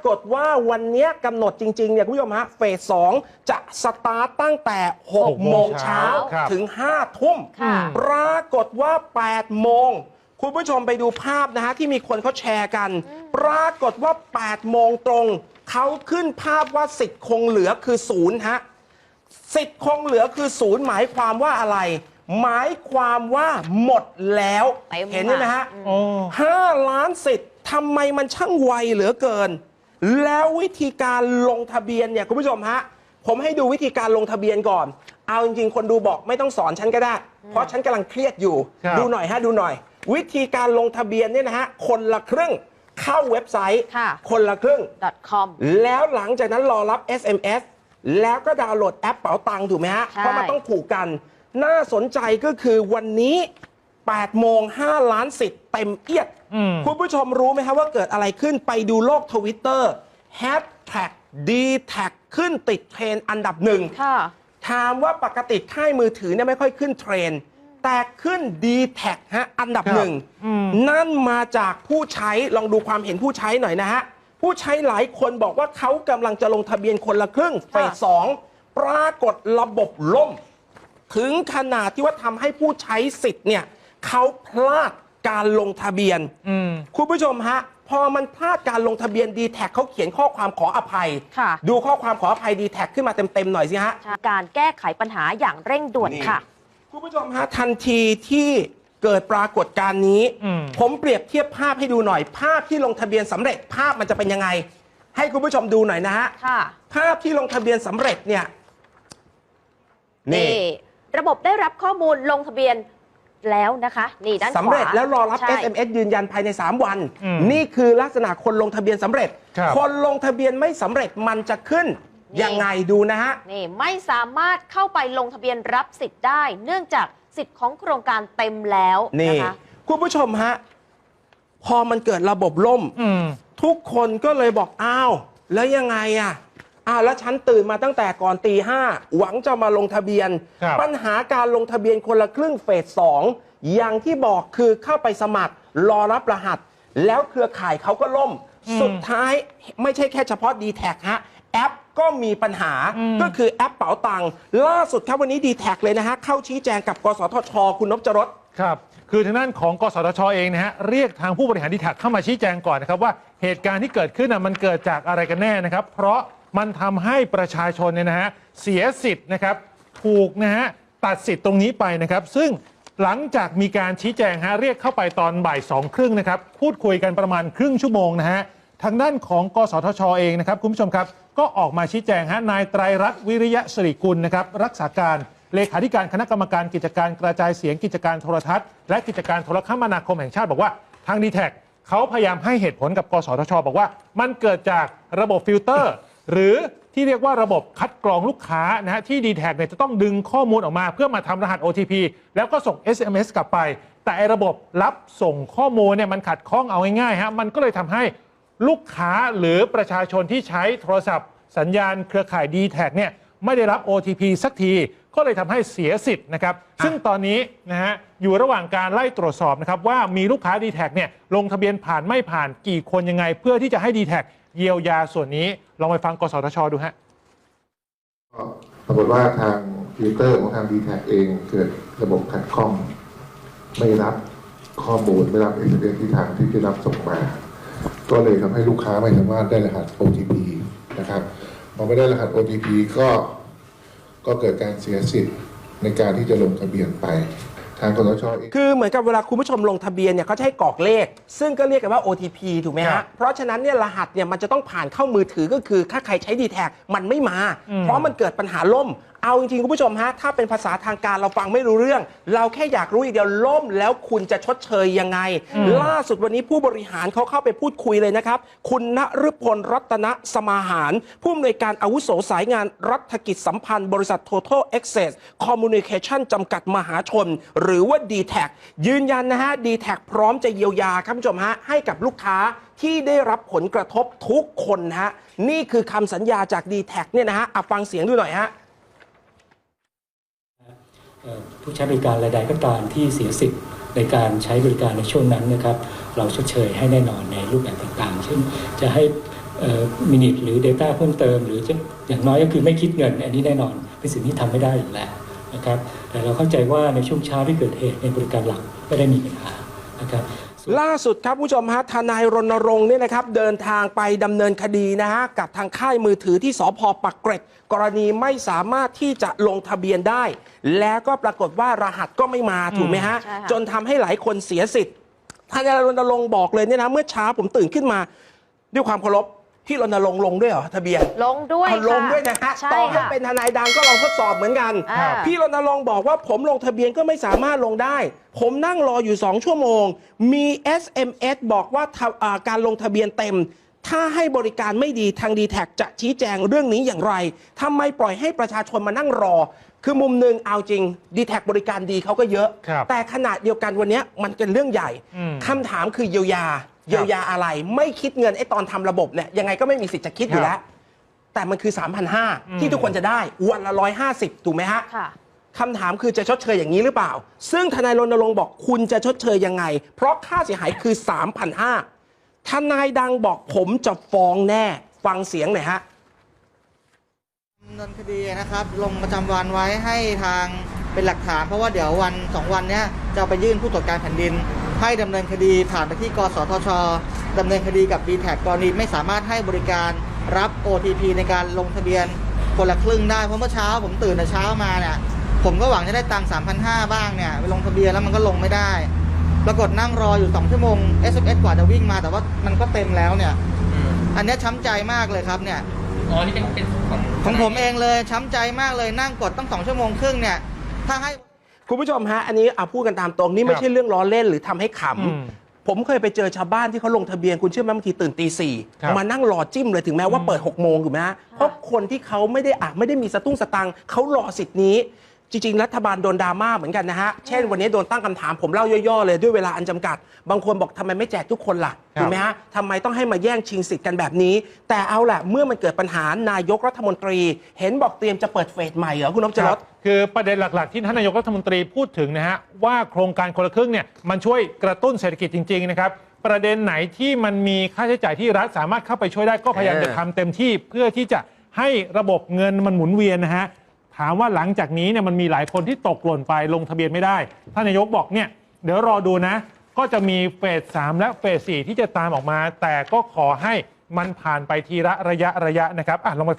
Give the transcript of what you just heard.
ากฏว่าวันเนี้ยกำหนดจริงๆเนี่ยคุณผู้ชมฮะเฟสสองจะสตาร์ตตั้งแต่6โมงเช้าครับ ถึง5ทุ่ม ค่ะ ปรากฏว่า 8 โมง คุณผู้ชมไปดูภาพนะฮะ ที่มีคนเขาแชร์กัน ปรากฏว่า 8 โมงตรง เขาขึ้นภาพว่าสิทธิ์คงเหลือคือศูนย์ฮะ สิทธิ์คงเหลือคือศูนย์หมายความว่าอะไร หมายความว่าหมดแล้ว เต็มเห็นไหมฮะโอ้ห้าล้านสิทธิ์ทำไมมันช่างไวเหลือเกิน แล้ววิธีการลงทะเบียนเนี่ยคุณผู้ชมฮะผมให้ดูวิธีการลงทะเบียนก่อน เอาจริงๆ คนดูบอกไม่ต้องสอนฉันก็ได้ เพราะฉันกำลังเครียดอยู่ ครับ ดูหน่อยฮะดูหน่อย วิธีการลงทะเบียนเนี่ยนะฮะคนละครึ่งเข้าเว็บไซต์ค่ะ คนละครึ่ง .com แล้วหลังจากนั้นรอรับ SMS แล้วก็ดาวน์โหลดแอปเป๋าตังค์ถูกไหมฮะ ใช่ เพราะมันต้องผูกกัน น่าสนใจก็คือวันนี้ 8 โมง 5 ล้านสิทธิ์เต็มเอียดอืม คุณผู้ชมรู้ไหมครับว่าเกิดอะไรขึ้นไปดูโลกทวิตเตอร์แฮชแท็กดีแท็กขึ้นติดเทรนด์อันดับหนึ่งค่ะถามว่าปกติค่ายมือถือเนี่ยไม่ค่อยขึ้นเทรนด์แต่ขึ้น d t แทฮะอันดับครับหนึ่งอืมนั่นมาจากผู้ใช้ลองดูความเห็นผู้ใช้หน่อยนะฮะ ผู้ใช้หลายคนบอกว่าเขากำลังจะลงทะเบียนคนละครึ่งเฟสสองปรากฏระบบล่ม ถึงขนาดที่ว่าทำให้ผู้ใช้สิทธิ์เนี่ยเขาพลาด การลงทะเบียน อืม คุณผู้ชมฮะ พอมันพลาดการลงทะเบียน d t แทเขาเขียนข้อความขออภัย ค่ะ ดูข้อความขออภัย d t แทขึ้นมาเต็ม ๆ หน่อยสิฮะ การแก้ไขปัญหาอย่างเร่งด่วนค่ะ คุณผู้ชมฮะทันทีที่เกิดปรากฏการณ์นี้ อืม ผมเปรียบเทียบภาพให้ดูหน่อย ภาพที่ลงทะเบียนสำเร็จภาพมันจะเป็นยังไง ให้คุณผู้ชมดูหน่อยนะฮะค่ะภาพที่ลงทะเบียนสำเร็จเนี่ย นี่นี่ระบบได้รับข้อมูลลงทะเบียน แล้วนะคะนี่ด้านขวาสำเร็จแล้วรอรับ ใช่ SMS ยืนยันภายใน 3 วัน อืมนี่คือลักษณะคนลงทะเบียนสำเร็จครับคนลงทะเบียนไม่สำเร็จมันจะขึ้น นี่ ยังไงดูนะฮะ นี่ไม่สามารถเข้าไปลงทะเบียนรับสิทธิ์ได้ เนื่องจากสิทธิ์ของโครงการเต็มแล้วนี่ นะคะ คุณผู้ชมฮะ พอมันเกิดระบบล่ม อืม ทุกคนก็เลยบอกอ้าว แล้วยังไงอะ อ้าวแล้วฉันตื่นมาตั้งแต่ก่อนตีห้าหวังจะมาลงทะเบียน ครับปัญหาการลงทะเบียนคนละครึ่งเฟสสองอย่างที่บอกคือเข้าไปสมัครรอรับรหัส แล้วเครือข่ายเขาก็ล่ม สุดท้ายไม่ใช่แค่เฉพาะ d t แทฮะ แอปก็มีปัญหาอืมก็คือแอปเป๋าตังค์ล่าสุดครับวันนี้ d t แทเลยนะฮะ เข้าชี้แจงกับกสทช คุณนพจรส ครับ คือทางด้านของกสทชเองนะฮะเรียกทางผู้บริหารดีแท็เข้ามาชี้แจงก่อนนะครับว่าเหตุการณ์ที่เกิดขึ้นนะมันเกิดจากอะไรกันแน่นะครับ เพราะ มันทำให้ประชาชนเนี่ยนะฮะเสียสิทธิ์นะครับถูกนะฮะตัดสิทธิ์ตรงนี้ไปนะครับ ซึ่งหลังจากมีการชี้แจงฮะเรียกเข้าไปตอนบ่ายสองครึ่งนะครับพูดคุยกันประมาณครึ่งชั่วโมงนะฮะทางด้านของกสทชเองนะครับคุณผู้ชมครับ ก็ออกมาชี้แจงฮะนายไตรรัตน์วิริยะสิริกุลนะครับรักษาการเลขาธิการคณะกรรมการกิจการกระจายเสียงกิจการโทรทัศน์ และกิจการโทรคมนาคมแห่งชาติบอกว่าทางดีแท็เขาพยายามให้เหตุผลกับกสทช บอกว่า มันเกิดจากระบบฟิลเตอร์ หรือที่เรียกว่าระบบคัดกรองลูกค้านะฮะที่ดีแท็เนี่ยจะต้องดึงข้อมูลออกมา เพื่อมาทำรหัส OTP แล้วก็ส่ง SMS กลับไป แต่ไอ้ระบบรับส่งข้อมูลเนี่ยมันขัดข้องเอาง่ายๆฮะมันก็เลยทำให้ลูกค้าหรือประชาชนที่ใช้โทรศัพท์ สัญญาณเครือข่าย d t แทเนี่ยไม่ได้รับ OTP สักที ก็เลยทำให้เสียสิทธิ์นะครับ ซึ่งตอนนี้นะฮะอยู่ระหว่างการไล่ตรวจสอบนะครับว่ามีลูกค้า d t แทเนี่ยลงทะเบียนผ่านไม่ผ่านกี่คนยังไง เพื่อที่จะให้ d t แท เยียวยาส่วนนี้ลองไปฟังกสทชดูฮะปรากฏว่าทางฟิลเตอร์ของทาง d t แทเองเกิดระบบขัดข้อง ไม่รับข้อมูลไม่รับเอ s ที่ทางที่ได้รับส่งมา ก็เลยทำให้ลูกค้าไม่สามารถได้รหัส OTP นะครับพอไม่ได้รหัส OTP ก็ก็เกิดการเสียสิทธิ์ในการที่จะลงทะเบียนไป ทางกสชเอง คือเหมือนกับเวลาคุณผู้ชมลงทะเบียนเนี่ยเขาจะให้กรอกเลข ซึ่งก็เรียกกันว่า OTP ถูกไหมครัฮะบเพราะฉะนั้นเนี่ยรหัสเนี่ยมันจะต้องผ่านเข้ามือถือก็คือถ้าใครใช้ d t แทมันไม่มาอืมเพราะมันเกิดปัญหาล่ม เอาจริงๆคุณผู้ชมฮะถ้าเป็นภาษาทางการเราฟังไม่รู้เรื่อง เราแค่อยากรู้อย่างเดียวล่มแล้วคุณจะชดเชยยังไง ล่าสุดวันนี้ผู้บริหารเขาเข้าไปพูดคุยเลยนะครับ คุณณฤพลรัตนสมาหาร ผู้อำนวยการอาวุโสสายงานรัฐกิจสัมพันธ์ บริษัท Total Access Communication จำกัดมหาชน หรือว่า d t แทยืนยันนะฮะ d t แทพร้อมจะเยียวยาครับคุณผู้ชมฮะให้กับลูกค้าที่ได้รับผลกระทบทุกคนนะฮะนี่คือคำสัญญาจาก d t แทเนี่ยนะฮะอะฟังเสียงดูหน่อยฮะเอ่อ ผู้ใช้บริการรายใดก็ตามที่เสียสิทธิ์ในการใช้บริการในช่วงนั้นนะครับ เราชดเชยให้แน่นอนในรูปแบบต่างๆ เช่นจะให้มินิทหรือ Data เพิ่มเติม หรือจะอย่างน้อยก็คือไม่คิดเงิน อันนี้แน่นอนเป็นสิ่งที่ทำไม่ได้อยู่แล้วนะครับ แต่เราเข้าใจว่าในช่วงเช้าที่เกิดเหตุในบริการหลักไม่ได้มีปัญหานะครับ ล่าสุดครับผู้ชมฮะทนายรณรงค์เนี่ยนะครับเดินทางไปดำเนินคดีนะฮะกับทางค่ายมือถือที่สพปักเกร็ด กรณีไม่สามารถที่จะลงทะเบียนได้ แล้วก็ปรากฏว่ารหัสก็ไม่มาถูกไหมฮะใช่ค่ะ จนทำให้หลายคนเสียสิทธิ์ทนายรณรงค์บอกเลยเนี่ยนะเมื่อเช้าผมตื่นขึ้นมา ด้วยความเคารพ พี่รณรงค์ลงด้วยเหรอทะเบียนลงด้วยเอาลงค่ะด้วยนะฮะใช่ต่อให้ค่ะ เป็นทนายดังก็ลองทดสอบเหมือนกัน อ่า พี่รณรงค์บอกว่าผมลงทะเบียนก็ไม่สามารถลงได้ ผมนั่งรออยู่ 2 ชั่วโมง มี SMS บอกว่าทะอ่าการลงทะเบียนเต็ม ถ้าให้บริการไม่ดีทางดีแท็จะชี้แจงเรื่องนี้อย่างไรทำไมปล่อยให้ประชาชนมานั่งรอ คือมุมหนึ่งเอาจริงดีแท็บริการดีเขาก็เยอะ ครับแต่ขนาดเดียวกันวันเนี้ยมันเป็นเรื่องใหญ่อืม คำถามคือเยียวยา เยียวยาอะไร ไม่คิดเงินไอ้ตอนทำระบบเนี่ยยังไงก็ไม่มีสิทธิ์จะคิดอยู่แล้ว แต่มันคือ 3,500 ที่ทุกคนจะได้วันละ150 ถูกไหมฮะค่ะคำถามคือจะชดเชยอย่างนี้หรือเปล่า ซึ่งทนายรณรงค์บอกคุณจะชดเชยยังไง เพราะค่าเสียหายคือ 3,500ทนายดังบอกผมจะฟ้องแน่ ฟังเสียงหน่อยฮะดำเนินคดีนะครับ ลงประจำวันไว้ให้ทางเป็นหลักฐาน เพราะว่าเดี๋ยววันสองวันเนี้ยจะเอาไปยื่นผู้ตรวจการแผ่นดิน ให้ดำเนินคดีผ่านไปที่กสทชดำเนินคดีกับ d t แทกรณีไม่สามารถให้บริการรับ OTP ในการลงทะเบียนคนละครึ่งได้เพราะเมื่อเช้าผมตื่นแต่เช้ามาเนี่ยผมก็หวังจะได้ตังค์3,500บ้างเนี่ยไปลงทะเบียนแล้วมันก็ลงไม่ได้ ปรากฏนั่งรออยู่2ชั่วโมง SMS กว่าจะวิ่งมาแต่ว่ามันก็เต็มแล้วเนี่ย อันเนี้ยช้ำใจมากเลยครับเนี่ยอ๋อนี่เป็นเป็นของของผมเองเลยช้ำใจมากเลยนั่งกดตั้งสองชั่วโมงครึ่งเนี่ยถ้าให้ คุณผู้ชมฮะอันนี้เอาพูดกันตามตรงนี่ไม่ใช่เรื่องล้อเล่นหรือทำให้ขอืมำผมเคยไปเจอชาวบ้านที่เขาลงทะเบียนคุณเชื่อไหมบางทีตื่นตีสี่ครับมานั่งรอจิ้มเลยถึงแม้ว่าเปิด6กโมงถูกไหมฮะเพราะคนที่เขาไม่ได้อะไม่ได้มีสตุ้งสตังค์เขารอสิทธิ์นี้ จริงๆ รัฐบาลโดนดราม่าเหมือนกันนะฮะ เช่นวันนี้โดนตั้งคำถามผมเล่าย่อๆ เลยด้วยเวลาอันจำกัด บางคนบอกทำไมไม่แจกทุกคนล่ะครับถูกไหมฮะทำไมต้องให้มาแย่งชิงสิทธิ์กันแบบนี้ แต่เอาแหละเมื่อมันเกิดปัญหานายกรัฐมนตรี เห็นบอกเตรียมจะเปิดเฟสใหม่เหรอคุณนพจรสคือประเด็นหลัก ๆ ที่ท่านนายกรัฐมนตรีพูดถึงนะฮะว่าโครงการคนละครึ่งเนี่ยมันช่วยกระตุ้นเศรษฐกิจจริง ๆ นะครับ ประเด็นไหนที่มันมีค่าใช้จ่ายที่รัฐสามารถเข้าไปช่วยได้ก็พยายามเออ จะทำเต็มที่เพื่อที่จะให้ระบบเงินมันหมุนเวียนนะฮะ ถามว่าหลังจากนี้เนี่ยมันมีหลายคนที่ตกหล่นไปลงทะเบียนไม่ได้ท่านนายกบอกเนี่ยเดี๋ยวรอดูนะ ก็จะมีเฟสสามและเฟสสี่ที่จะตามออกมา แต่ก็ขอให้มันผ่านไปทีละระยะระยะนะครับอะลองไปฟัง